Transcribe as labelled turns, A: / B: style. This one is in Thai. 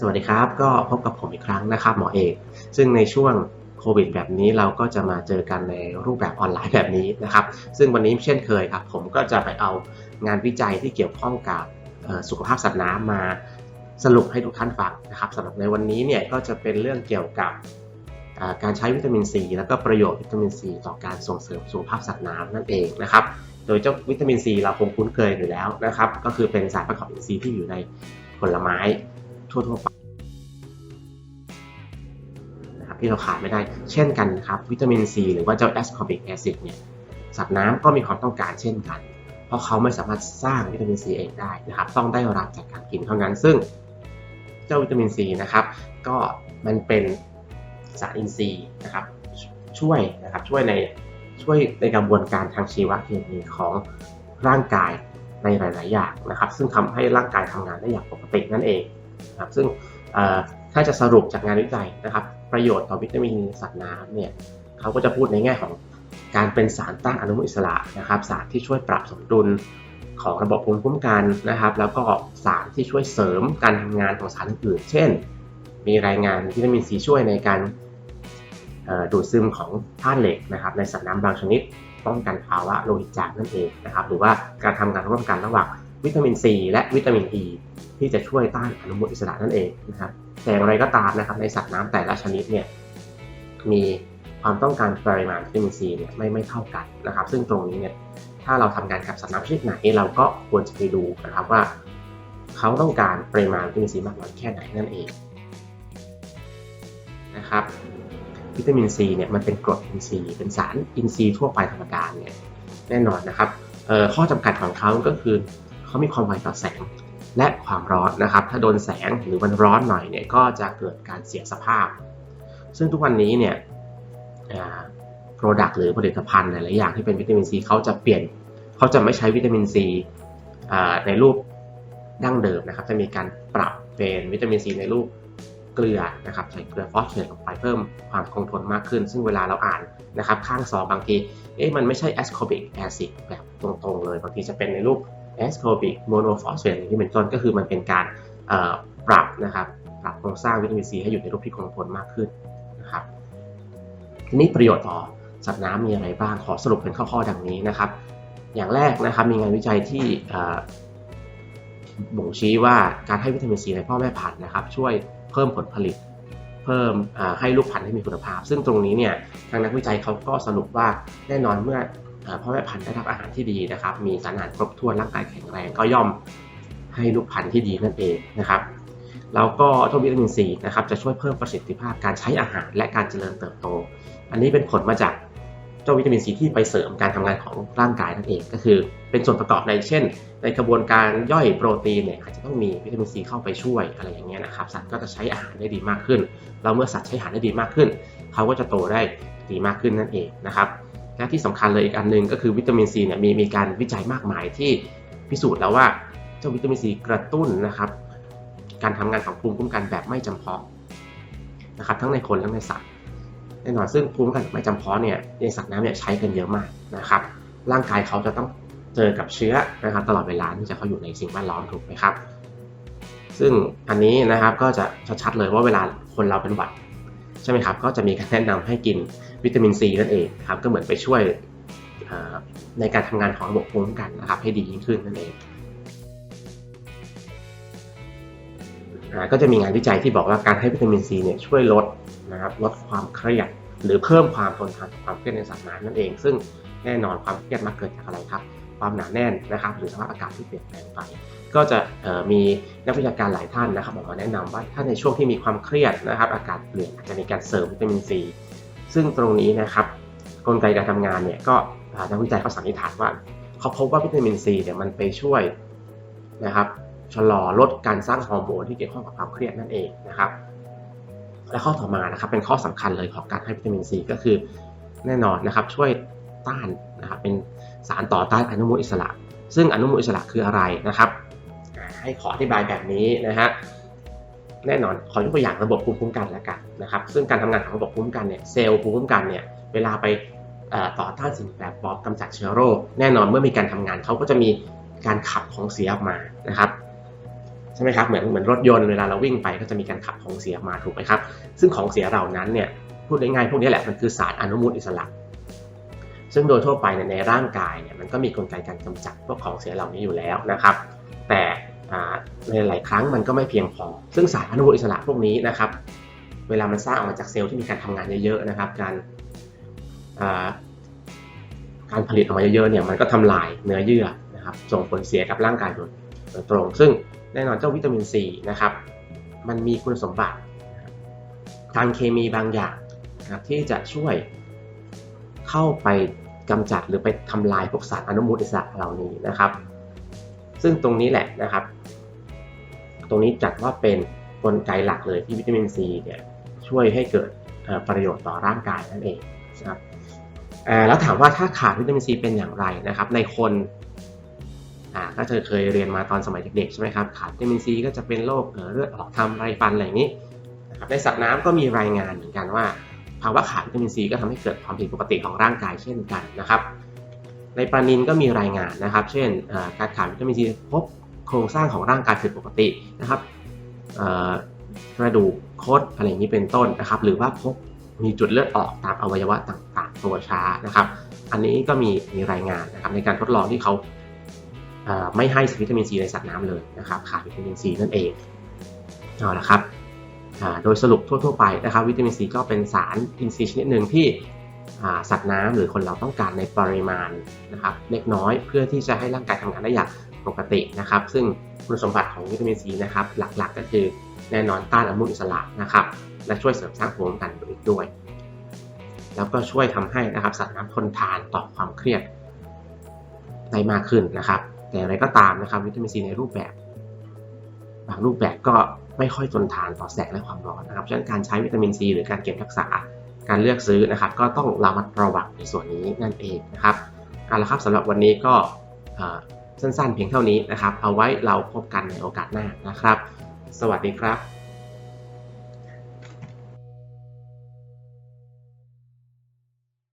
A: สวัสดีครับ ก็พบกับผมอีกครั้งนะครับ หมอเอก ซึ่งในช่วงโควิดแบบนี้เราก็จะมาเจอกันในรูปแบบออนไลน์แบบนี้นะครับ ซึ่งวันนี้เช่นเคยครับ ผมก็จะไปเอางานวิจัยที่เกี่ยวข้องกับสุขภาพสัตว์น้ำมาสรุปให้ทุกท่านฟังนะครับสำหรับในวันนี้เนี่ยก็จะเป็นเรื่องเกี่ยวกับการใช้วิตามินซีแล้วก็ประโยชน์วิตามินซีต่อการส่งเสริมสุขภาพสัตว์น้ำนั่นเองนะครับ โดยเจ้าวิตามินซีเราคงคุ้นเคยอยู่แล้วนะครับ ก็คือเป็นสารประกอบอินทรีย์ที่อยู่ในผลไม้ ทั่วๆไปนะครับที่เราขาดไม่ได้ เช่นกันครับวิตามินซีหรือว่าเจ้าแอสคอบิกแอซิดเนี่ยสัตว์น้ำก็มีความต้องการเช่นกัน เพราะเขาไม่สามารถสร้างวิตามินซีเองได้นะครับ ต้องได้รับจากการกินเท่านั้น ซึ่งเจ้าวิตามินซีนะครับ ก็มันเป็นสารอินทรีย์นะครับ ช่วยนะครับช่วยในช่วยในกระบวนการทางชีวเคมีของร่างกายในหลาย ๆ อย่างนะครับ ซึ่งทำให้ร่างกายทำงานได้อย่างปกตินั่นเอง นะครับซึ่งถ้าจะสรุปจากงานวิจัยนะครับ ประโยชน์ต่อวิตามินสัตว์น้ำเนี่ยเขาก็จะพูดในแง่ของการเป็นสารต้านอนุมูลอิสระนะครับ สารที่ช่วยปรับสมดุลของระบบภูมิคุ้มกันนะครับ แล้วก็สารที่ช่วยเสริมการทำงานของสารอื่นเช่น มีรายงานวิตามินซีช่วยในการดูดซึมของธาตุเหล็กนะครับ ในสัตว์น้ำบางชนิดป้องกันภาวะโลหิตจางนั่นเองนะครับ หรือว่าการทำงานร่วมกันระหว่างวิตามินซีและวิตามินอ e, ี ที่จะช่วยต้านอนุมูลอิสระนั่นเองนะครับแต่อย่างไรก็ตามนะครับในสัตว์น้ำแต่ละชนิดเนี่ยมีความต้องการปริมาณวิตามินซีเนี่ยไม่ไม่เท่ากันนะครับ ซึ่งตรงนี้เนี่ยถ้าเราทำงานกับสัตว์น้ำชนิดไหน เราก็ควรจะไปดูนะครับว่า เขาต้องการปริมาณวิตามินซีมากน้อยแค่ไหนนั่นเองนะครับวิตามินซีเนี่ยมันเป็นกรดอินทรีย์เป็นสารอินทรีย์ทั่วไปธรรมดาเนี่ยแน่นอนนะครับเออข้อจำกัดของเขาก็คือเขามีความไวต่อแสง และความร้อนนะครับ ถ้าโดนแสงหรือมันร้อนหน่อยเนี่ยก็จะเกิดการเสียสภาพ ซึ่งทุกวันนี้เนี่ยโปรดักต์หรือผลิตภัณฑ์หลายๆอย่างที่เป็นวิตามินซีเขาจะเปลี่ยนเขาจะไม่ใช้วิตามินซีในรูปดั้งเดิมนะครับ จะมีการปรับเป็นวิตามินซีในรูปเกลือนะครับใส่เกลือฟอสเฟตลงไปเพิ่มความคงทนมากขึ้น ซึ่งเวลาเราอ่านนะครับ ข้างซองบางทีเอ๊ะมันไม่ใช่ ascorbic acid แบบตรงๆเลย บางทีจะเป็นในรูป ascorbic monophosphate อย่างที่เป็นต้นก็คือมันเป็นการปรับนะครับปรับโครงสร้างวิตามินซีให้อยู่ในรูปที่คงทนมากขึ้นนะครับทีนี้ประโยชน์ต่อสัตว์น้ำมีอะไรบ้างขอสรุปเป็นข้อๆดังนี้นะครับ อย่างแรกนะครับมีงานวิจัยที่บ่งชี้ว่าการให้วิตามินซีในพ่อแม่พันธุ์นะครับ ช่วยเพิ่มผลผลิต เพิ่มให้ลูกพันธุ์ที่มีคุณภาพ ซึ่งตรงนี้เนี่ยทางนักวิจัยเขาก็สรุปว่าแน่นอนเมื่อ พ่อแม่พันธุ์ได้รับอาหารที่ดีนะครับ มีสารอาหารครบถ้วนร่างกายแข็งแรงก็ย่อมให้ลูกพันธุ์ที่ดีนั่นเองนะครับแล้วก็ตัววิตามินซีนะครับจะช่วยเพิ่มประสิทธิภาพการใช้อาหารและการเจริญเติบโต อันนี้เป็นผลมาจากเจ้าวิตามินซีที่ไปเสริมการทำงานของร่างกายนั่นเองก็คือ เป็นส่วนประกอบในเช่น ในกระบวนการย่อยโปรตีนเนี่ยอาจจะต้องมีวิตามินซีเข้าไปช่วยอะไรอย่างเงี้ยนะครับสัตว์ก็จะใช้อาหารได้ดีมากขึ้น แล้วเมื่อสัตว์ใช้อาหารได้ดีมากขึ้น เขาก็จะโตได้ดีมากขึ้นนั่นเองนะครับ และที่สำคัญเลยอีกอันหนึงก็คือวิตามินซีเนี่ยมีมีการวิจัยมากมายที่พิสูจน์แล้วว่าเจ้าวิตามินซีกระตุ้นนะครับ การทำงานของภูมิคุ้มกันแบบไม่จำเพาะนะครับทั้งในคนและในสัตว์แน่นอนซึ่งภูมิคุ้มกันไม่จำเพาะเนี่ยในสัตว์น้ำเนี่ยใช้กันเยอะมากนะครับ ร่างกายเขาจะต้องเจอกับเชื้อนะครับ ตลอดเวลาที่จะเขาอยู่ในสิ่งแวดล้อมถูกไหมครับ ซึ่งอันนี้นะครับก็จะชัดๆเลยว่าเวลาคนเราเป็นหวัดใช่ไหมครับ ก็จะมีการแนะนำให้กิน วิตามินซีนั่นเองครับก็เหมือนไปช่วยในการทำงานของระบบภูมิคุ้มกันนะครับให้ดียิ่งขึ้นนั่นเองก็จะมีงานวิจัยที่บอกว่าการให้วิตามินซีเนี่ยช่วยลดนะครับลดความเครียดหรือเพิ่มความทนทานความเครียดในสัตว์น้ำนั่นเอง ซึ่งแน่นอนความเครียดมักเกิดจากอะไรครับ ความหนาแน่นนะครับ หรือสภาพอากาศที่เปลี่ยนแปลงไป ก็จะมีนักวิชาการหลายท่านนะครับออกมาแนะนำว่าถ้าในช่วงที่มีความเครียดนะครับ อากาศเปลี่ยนอาจจะมีการเสริมวิตามินซี ซึ่งตรงนี้นะครับกลไกการทำงานเนี่ยก็นักวิจัยเขาสันนิษฐานว่า เขาพบว่าวิตามินซีเนี่ยมันไปช่วยนะครับชะลอลดการสร้างฮอร์โมนที่เกี่ยวข้องกับความเครียดนั่นเองนะครับ และข้อต่อมานะครับเป็นข้อสำคัญเลยของการให้วิตามินซีก็คือแน่นอนนะครับช่วยต้านนะครับเป็นสารต่อต้านอนุมูลอิสระ ซึ่งอนุมูลอิสระคืออะไรนะครับ ให้ขออธิบายแบบนี้นะฮะ แน่นอนขอยกตัวอย่างระบบภูมิคุ้มกันแล้วกันนะครับซึ่งการทำงานของระบบภูมิคุ้มกันเนี่ยเซลล์ภูมิคุ้มกันเนี่ยเวลาไปต่อต้านสิ่งแปลกปลอมกำจัดเชื้อโรค แน่นอนเมื่อมีการทำงานเขาก็จะมีการขับของเสียออกมานะครับใช่ไหมครับเหมือนเหมือนรถยนต์เวลาเราวิ่งไปก็จะมีการขับของเสียออกมาถูกไหมครับ ซึ่งของเสียเหล่านั้นเนี่ยพูดง่ายๆพวกนี้แหละมันคือสารอนุมูลอิสระ ซึ่งโดยทั่วไปเนี่ยในร่างกายเนี่ยมันก็มีกลไกการกำจัดพวกของเสียเหล่านี้อยู่แล้วนะครับ แต่ ในหลายครั้งมันก็ไม่เพียงพอ ซึ่งสารอนุมูลอิสระพวกนี้นะครับ เวลามันสร้างออกมาจากเซลล์ที่มีการทำงานเยอะๆนะครับ การการผลิตออกมาเยอะๆเนี่ยมันก็ทำลายเนื้อเยื่อนะครับ ส่งผลเสียกับร่างกายโดยโดยตรง ซึ่งแน่นอนเจ้าวิตามินซีนะครับ มันมีคุณสมบัติ ทางเคมีบางอย่างนะครับที่จะช่วยเข้าไปกำจัดหรือไปทำลายพวกสารอนุมูลอิสระเหล่านี้นะครับ ซึ่งตรงนี้แหละนะครับ ตรงนี้จัดว่าเป็นกลไกหลักเลยที่วิตามินซีเนี่ยช่วยให้เกิดประโยชน์ต่อร่างกายนั่นเองนะครับแล้วถามว่าถ้าขาดวิตามินซีเป็นอย่างไรนะครับ ในคนอ่าก็จะเคยเรียนมาตอนสมัยเด็กๆใช่ไหมครับขาดวิตามินซีก็จะเป็นโรคเลือดออกทำไรฟันอะไรอย่างนี้นะครับในสัตว์น้ำก็มีรายงานเหมือนกันว่าภาวะขาดวิตามินซีก็ทำให้เกิดความผิดปกติของร่างกายเช่นกันนะครับ ในปลานินก็มีรายงานนะครับ เช่นการขาดวิตามินซีพบ โครงสร้างของร่างกายผิดปกตินะครับกระดูกคดอะไรอย่างนี้เป็นต้นนะครับ หรือว่าพบมีจุดเลือดออกตามอวัยวะต่างๆ ตัวช้านะครับ อันนี้ก็มีมีรายงานนะครับในการทดลองที่เขาเอ่อไม่ให้วิตามินซีในสัตว์น้ำเลยนะครับขาดวิตามินซีนั่นเองเอาละครับโดยสรุปทั่ว ๆ ไปนะครับ วิตามินซีก็เป็นสารอินทรีย์ชนิดหนึ่งที่สัตว์น้ำหรือคนเราต้องการในปริมาณนะครับเล็กน้อยเพื่อที่จะให้ร่างกายทำงานได้อย่าง ปกตินะครับ ซึ่งคุณสมบัติของวิตามินซีนะครับหลักๆก็คือแน่นอนต้านอนุมูลอิสระนะครับและช่วยเสริมสร้างภูมิคุ้มกันอีกด้วย แล้วก็ช่วยทำให้นะครับสัตว์น้ำทนทานต่อความเครียดได้มากขึ้นนะครับ แต่อะไรก็ตามนะครับวิตามินซีในรูปแบบ บางรูปแบบก็ไม่ค่อยทนทานต่อแสงและความร้อนนะครับฉะนั้นการใช้วิตามินซีหรือการเก็บรักษาการเลือกซื้อนะครับ ก็ต้องระมัดระวังในส่วนนี้นั่นเองนะครับเอาละครับสำหรับวันนี้ก็ สั้นๆ เพียงเท่านี้นะครับ เอาไว้เราพบกันในโอกาสหน้านะครับ สวัสดีครับ